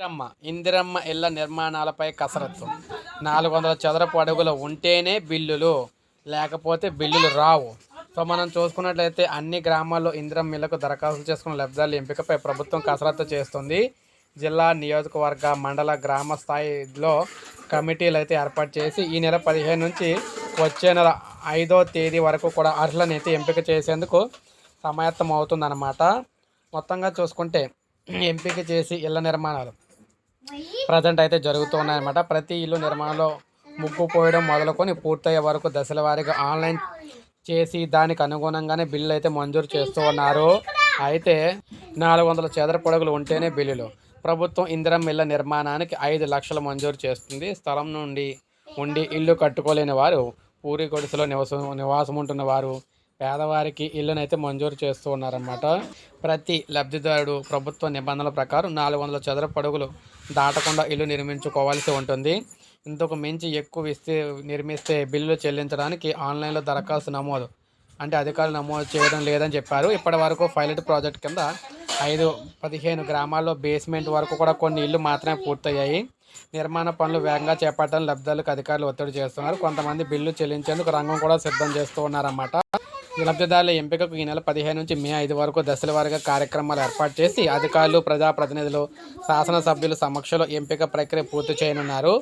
ఇందిరమ్మ ఇందిరమ్మ ఇళ్ళ నిర్మాణాలపై కసరత్తు. నాలుగు వందల చదరపు అడుగులు ఉంటేనే బిల్లులు లేకపోతే బిల్లులు రావు. సో మనం చూసుకున్నట్లయితే అన్ని గ్రామాల్లో ఇందిరమ్మ ఇళ్ళకు దరఖాస్తు చేసుకున్న లబ్ధాల ఎంపికపై ప్రభుత్వం కసరత్తు చేస్తుంది. జిల్లా నియోజకవర్గ మండల గ్రామ స్థాయిలో కమిటీలు అయితే ఏర్పాటు చేసి ఈ నెల పదిహేను నుంచి వచ్చే నెల ఐదో తేదీ వరకు కూడా అర్హులను అయితే ఎంపిక చేసేందుకు సమాయత్తం అవుతుందన్నమాట మొత్తంగా చూసుకుంటే ఎంపిక చేసి ఇళ్ళ నిర్మాణాలు. ప్రజెంట్ అయితే జరుగుతూ ఉన్నాయన్నమాట. ప్రతి ఇల్లు నిర్మాణంలో ముగ్గు పోయడం మొదలుకొని పూర్తయ్యే వరకు దశల వారీగా ఆన్లైన్ చేసి దానికి అనుగుణంగానే బిల్లు అయితే మంజూరు చేస్తూ ఉన్నారు. అయితే నాలుగు వందల చదర పొడుగులు ఉంటేనే బిల్లులు. ప్రభుత్వం ఇందిరం ఇళ్ళ నిర్మాణానికి ఐదు లక్షలు మంజూరు చేస్తుంది. స్థలం నుండి ఉండి ఇల్లు కట్టుకోలేని వారు పూరి గొడుసులో నివసం నివాసం ఉంటున్న వారు పేదవారికి ఇల్లునైతే మంజూరు చేస్తూ ఉన్నారన్నమాట. ప్రతి లబ్ధిదారుడు ప్రభుత్వ నిబంధనల ప్రకారం నాలుగు వందల చదరపు అడుగులు దాటకుండా ఇల్లు నిర్మించుకోవాల్సి ఉంటుంది. ఇంతకు మించి ఎక్కువ ఇస్తే నిర్మిస్తే బిల్లులు చెల్లించడానికి ఆన్లైన్లో దరఖాస్తు నమోదు. అంటే అధికారులు నమోదు చేయడం లేదని చెప్పారు. ఇప్పటి వరకు పైలట్ ప్రాజెక్ట్ కింద ఐదు పదిహేను గ్రామాల్లో బేస్మెంట్ వరకు కూడా కొన్ని ఇల్లు మాత్రమే పూర్తయ్యాయి. నిర్మాణ పనులు వేగంగా చేపట్టాలని లబ్ధిదారులకు అధికారులు ఒత్తిడి చేస్తున్నారు. కొంతమంది బిల్లు చెల్లించేందుకు రంగం కూడా సిద్ధం చేస్తూ ఉన్నారన్నమాట. లబ్ధిదారుల ఎంపికకు ఈ నెల పదిహేను నుంచి మే ఐదు వరకు దశల వారీగా కార్యక్రమాలు ఏర్పాటు చేసి అధికారులు ప్రజాప్రతినిధులు శాసనసభ్యుల సమక్షంలో ఎంపిక ప్రక్రియ పూర్తి చేయనున్నారు.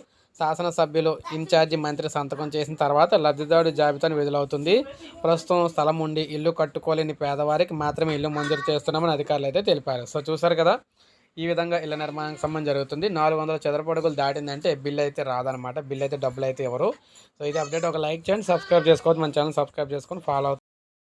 శాసనసభ్యులు ఇన్ఛార్జి మంత్రి సంతకం చేసిన తర్వాత లబ్ధిదారుడు జాబితాను విడుదలవుతుంది. ప్రస్తుతం స్థలం ఉండి ఇల్లు కట్టుకోలేని పేదవారికి మాత్రమే ఇల్లు మంజూరు చేస్తున్నామని అధికారులు అయితే తెలిపారు. సో చూసారు కదా? ఈ విధంగా ఇళ్ళ నిర్మాణానికి సంబంధం జరుగుతుంది. నాలుగు వందల చదరపు అడుగులు దాటిందంటే బిల్ అయితే రాదనమాట బిల్ అయితే డబ్బులు అయితే ఎవరు? సో ఇది అప్డేట్. ఒక లైక్ చేయండి సబ్స్క్రైబ్ చేసుకోవద్దు. మన ఛానల్ సబ్స్క్రైబ్ చేసుకొని ఫాలో అవుతుంది